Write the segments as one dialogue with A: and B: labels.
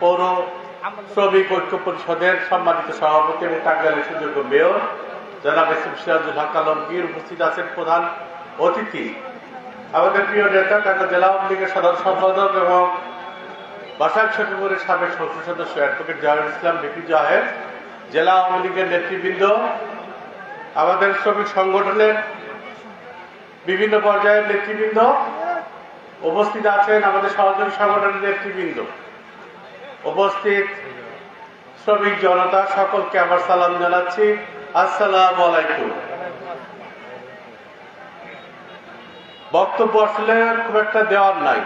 A: পৌর শ্রমিক ঐক্য পরিষদের সম্মানিত সভাপতি এবং টাঙ্গাইলের সুযোগ্য মেয়র, জনাব এস সিরাজুল হক আলমগীর উপস্থিত আছেন প্রধান অতিথি। আমাদের প্রিয় নেতা টাঙ্গা জেলা আওয়ামী লীগের সাধারণ সম্পাদক এবং বাসাক সচিবের সাবেক সংসদ সদস্য অ্যাডভোকেট জাহির ইসলাম, বিপি জাহেদ, জেলা আওয়ামী লীগের নেতৃবৃন্দ, আমাদের শ্রমিক সংগঠনের বিভিন্ন পর্যায়ের নেতৃবৃন্দ উপস্থিত আছেন আমাদের সহযোগী সংগঠনের নেতৃবৃন্দ। উপস্থিত শ্রমিক জনতা, সকলকে আমার সালাম জানাচ্ছি। আসসালাম আলাইকুম। বক্তব্য আসলে খুব একটা দেওয়ার নাই।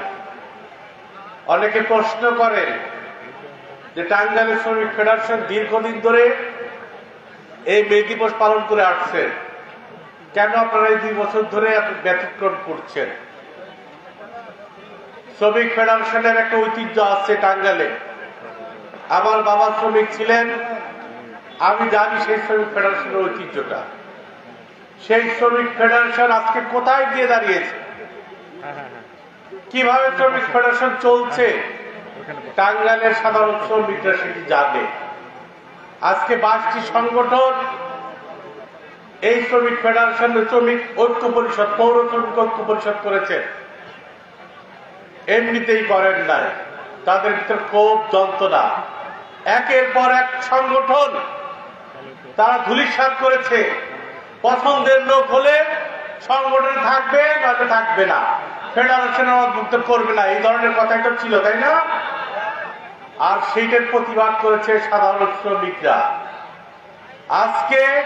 A: অনেকে প্রশ্ন করেন যে টাঙ্গাইলের শ্রমিক ফেডারেশন দীর্ঘদিন ধরে এই মে দিবস পালন করে আসছেন কেন আপনারা এই দুই বছর ধরে এত ব্যতিক্রম করছেন? শ্রমিক ফেডারেশনের একটা ঐতিহ্য আছে টাঙ্গালে আমার বাবা শ্রমিক ছিলেন। আমি জানি সেই শ্রমিক ফেডারেশনের ঐতিহ্যটা। সেই শ্রমিক ফেডারেশন আজকে কোথায় গিয়ে দাঁড়িয়েছে? কীভাবে শ্রমিক ফেডারেশন চলছে? টাঙ্গাইলের সাধারণ শ্রমিকরা সেটি জানে? আজকে বাইশটি সংগঠন, এই শ্রমিক ফেডারেশন শ্রমিক ঐক্য পরিষদ, পৌর শ্রমিক ঐক্য পরিষদ করেছে। এমনিতেই করেন নাই। তাদের ভিতরে ক্ষোভ, যন্ত্রণা। একের পর এক সংগঠন তারা ধুলিসাত করেছে। পছন্দের লোক হলে সংগঠন থাকবে, নয়তো থাকবে না। ফেডারেশনের অন্তর্ভুক্ত করবে না। এই ধরনের কথা একটা ছিল, তাই না? আর সেইটার প্রতিবাদ করেছে সাধারণ শ্রমিকরা। আজকে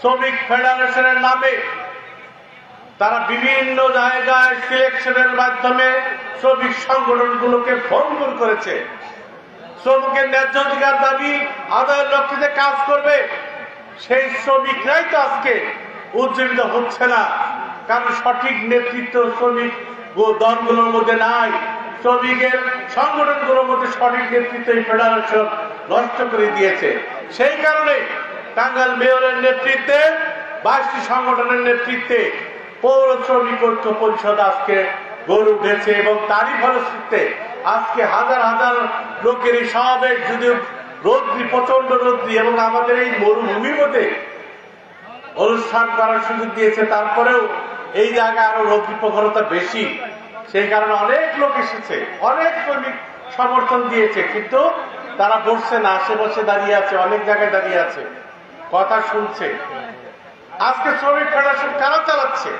A: শ্রমিক ফেডারেশনের নামে তারা বিভিন্ন জায়গায় সিলেকশনের মাধ্যমে শ্রমিক সংগঠনগুলোকে ভঙ্গুর করেছে। শ্রমিকের ন্যায্য অধিকার দাবি আদায়ের লক্ষ্যে কাজ করবে, সেই শ্রমিকরাই তো আজকে উজ্জীবিত হচ্ছে না। কারণ সঠিক নেতৃত্ব শ্রমিক দলগুলোর মধ্যে নাই। শ্রমিকের সংগঠনগুলোর মধ্যে সঠিক নেতৃত্ব এই ফেডারেশন নষ্ট করে দিয়েছে। সেই কারণে টাঙ্গাল মেয়রের নেতৃত্বে, বাইশটি সংগঠনের নেতৃত্বে পৌর শ্রমিক ঐক্য পরিষদ আজকে গড়ে উঠেছে এবং তারই ফলশ্রুতিতে আজকে হাজার হাজার লোকের এই সমাবেশ যদি রোদ্রি প্রচণ্ড রোদ্রি, এবং আমাদের এই মরুভূমির মধ্যে অনুষ্ঠান করার সুযোগ দিয়েছে, তারপরেও এই জায়গায় আরও রোদ্রি প্রখরতা বেশি। সেই কারণে অনেক লোক এসেছে, অনেক শ্রমিক সমর্থন দিয়েছে, কিন্তু তারা বসছে না আশেপাশে দাঁড়িয়ে আছে, অনেক জায়গায় দাঁড়িয়ে আছে, কথা শুনছে। আজকে শ্রমিক ফেডারেশন কারা চালাচ্ছে?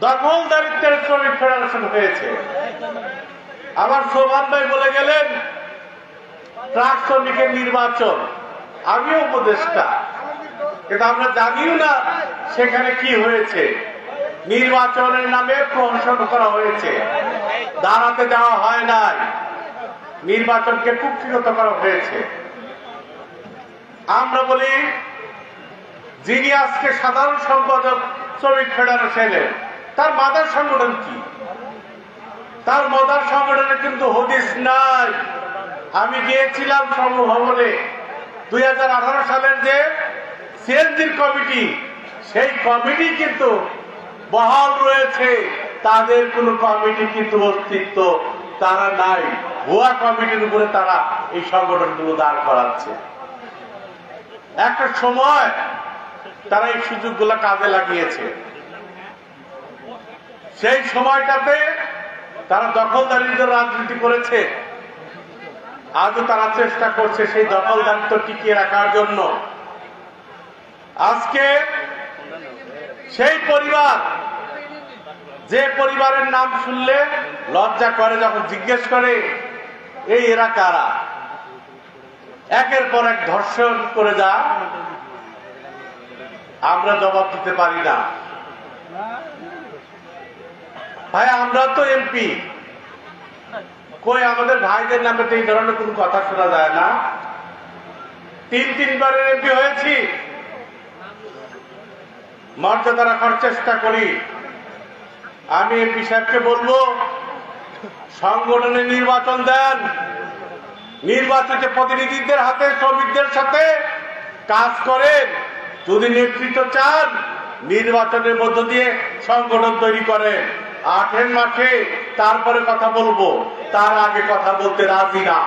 A: দখলদারিত্বের শ্রমিক ফেডারেশন হয়েছে। আমার সোমান ভাই বলে গেলেন, ট্রাক শ্রমিকের নির্বাচন আমিও উপদেষ্টা। কিন্তু আমরা জানিও না সেখানে কি হয়েছে। নির্বাচনের নামে প্রহসন করা হয়েছে। দাঁড়াতে দেওয়া হয় নাই। নির্বাচনকে কুক্ষিগত করা হয়েছে। আমরা বলি, যিনি আজকে সাধারণ সম্পাদক, শ্রমিক ফেডারেশনের তার মাদার সংগঠন কি? তার মাদার সংগঠনে কিন্তু হদিস নাই। আমি গিয়েছিলাম শ্রমভবনে দুই সালের যে সিএনজির কমিটি, সেই কমিটি কিন্তু বহাল রয়েছে। তাদের কোনো কমিটি কিন্তু অস্তিত্ব তারা নাই। ভুয়া কমিটির উপরে তারা এই সংগঠনগুলো দাঁড় করাচ্ছে। একটা সময় তারা এই সুযোগগুলো কাজে লাগিয়েছে। সেই সময়টাতে তারা দখলদারিত্বের রাজনীতি করেছে। আজও তারা চেষ্টা করছে সেই দখলদারিত্ব টিকিয়ে রাখার জন্য। আজকে সেই পরিবার, যে পরিবারের নাম শুনলে লজ্জা করে, যখন জিজ্ঞেস করে, এই এরা কারা? একের পর এক ধর্ষণ করে যা, আমরা জবাব দিতে পারি না। ভাই, আমরা তো এমপি কই, আমাদের ভাইদের নামে তো এই ধরনের কোন কথা শোনা যায় না। তিন তিনবারের এমপি হয়েছি। মর্যাদা রাখার চেষ্টা করি। আমি এমপি সাহেবকে বলব, সংগঠনে নির্বাচন দেন। নির্বাচিত প্রতিনিধিদের হাতে, শ্রমিকদের সাথে কাজ করেন। যদি নেতৃত্ব চান, নির্বাচনের মধ্য দিয়ে সংগঠন তৈরি করেন। আঠের মাঠে তারপরে কথা বলব। তার আগে কথা বলতে রাজি না।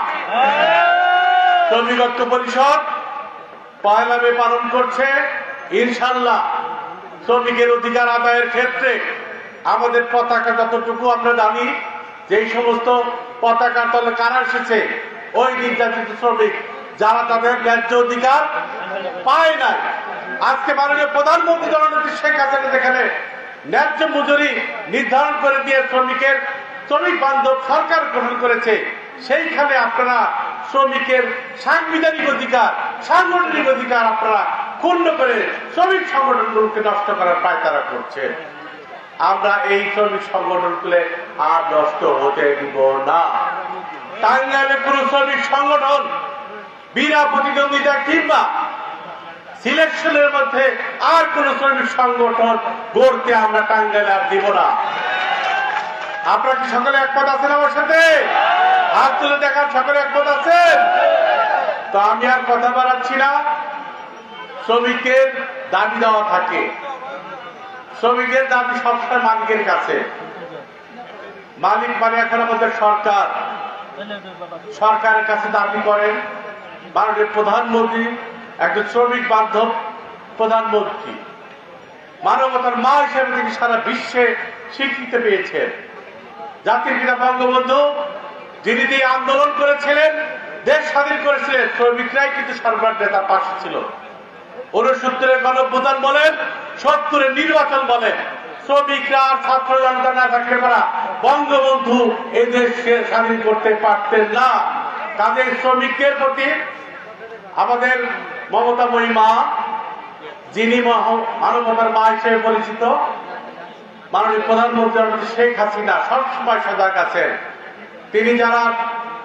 A: শ্রমিক ঐক্য পরিষদ পয়লা পালন করছে। ইনশাল্লাহ শ্রমিকের অধিকার আদায়ের ক্ষেত্রে আমাদের পতাকা যতটুকু আমরা জানি যে সমস্ত পতাকার তলে কারা এসেছে, ওই নির্যাতিত শ্রমিক, যারা তাদের ন্যায্য অধিকার পায় নাই। আজকে মাননীয় প্রধানমন্ত্রী জননেত্রী শেখ হাসিনা যেখানে ন্যায্য মজুরি নির্ধারণ করে দিয়ে শ্রমিকের, শ্রমিক বান্ধব সরকার গ্রহণ করেছে, সেইখানে আপনারা শ্রমিকের সাংবিধানিক অধিকার, সাংগঠনিক অধিকার আপনারা ক্ষুণ্ণ করে শ্রমিক সংগঠনগুলোকে নষ্ট করার পায়তারা করছেন আমরা এই শ্রমিক সংগঠনগুলো আর নষ্ট হতে দিব না। তাই টাঙ্গাইলে কোন শ্রমিক সংগঠন, বিনা প্রতিদ্বন্দ্বিতা কিংবা সিলেকশনের মধ্যে আর কোন শ্রমিক সংগঠন গড়তে আমরা টাঙ্গাইলে আর দিব না। আপনারা কি সকলে একমত আছেন আমার সাথে? হাত তুলে দেখার সকলে একমত আছেন? তো আমি আর কথা বাড়াচ্ছি না। শ্রমিকের দাবি দেওয়া থাকে। শ্রমিকের দাবি সবসময় মালিকের কাছে। মালিক মানে এখন আমাদের সরকার। সরকারের কাছে দাবি করেন। ভারতের প্রধানমন্ত্রী একজন শ্রমিক বান্ধব প্রধানমন্ত্রী মানবতার মা হিসেবে তিনি সারা বিশ্বে স্বীকৃতি পেয়েছেন। জাতির পিতা বঙ্গবন্ধু, যিনি দিয়ে আন্দোলন করেছিলেন, দেশ স্বাধীন করেছিলেন, শ্রমিকরাই কিন্তু সরকার নেতার পাশে ছিল। উনসত্তরের গণপ্রধান বলেন, সত্তরের নির্বাচন বলেন, শ্রমিকরা ছাত্র জনতা না থাকলে পারা বঙ্গবন্ধু এই দেশকে স্বাধীন করতে পারতেন না। তাদের শ্রমিকদের প্রতি আমাদের মমতা মহিমা, যিনি মানবতার মা হিসেবে পরিচিত, মাননীয় প্রধানমন্ত্রী শেখ হাসিনা, সবসময় সজাগ আছেন। তিনি যারা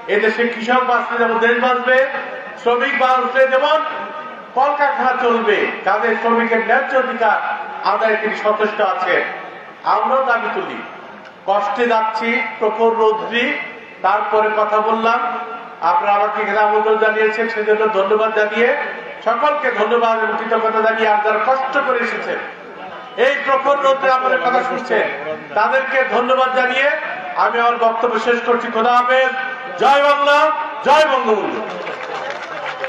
A: এদেশে কৃষক বাঁচলে যেমন দেশ বাঁচবে, শ্রমিক বাঁচলে যেমন কলকারখানা চলবে, তাদের শ্রমিকের ন্যায্য অধিকার আদায় তিনি সচেষ্ট আছেন। আমরাও দাবি তুলি। কষ্টে যাচ্ছি, প্রখর রৌদ্রি। তারপরে কথা বললাম। আপনারা আমাকে আমন্ত্রণ জানিয়েছেন, সেজন্য ধন্যবাদ জানিয়ে সকলকে ধন্যবাদ এবং কৃতজ্ঞতা জানিয়ে আপনারা কষ্ট করে এসেছেন এই প্রখর রোদ্রে আমাদের কথা শুনছেন তাদেরকে ধন্যবাদ জানিয়ে আমি আমার বক্তব্য শেষ করছি। খোদা হাফেজ। জয় বাংলা, জয় বঙ্গবন্ধু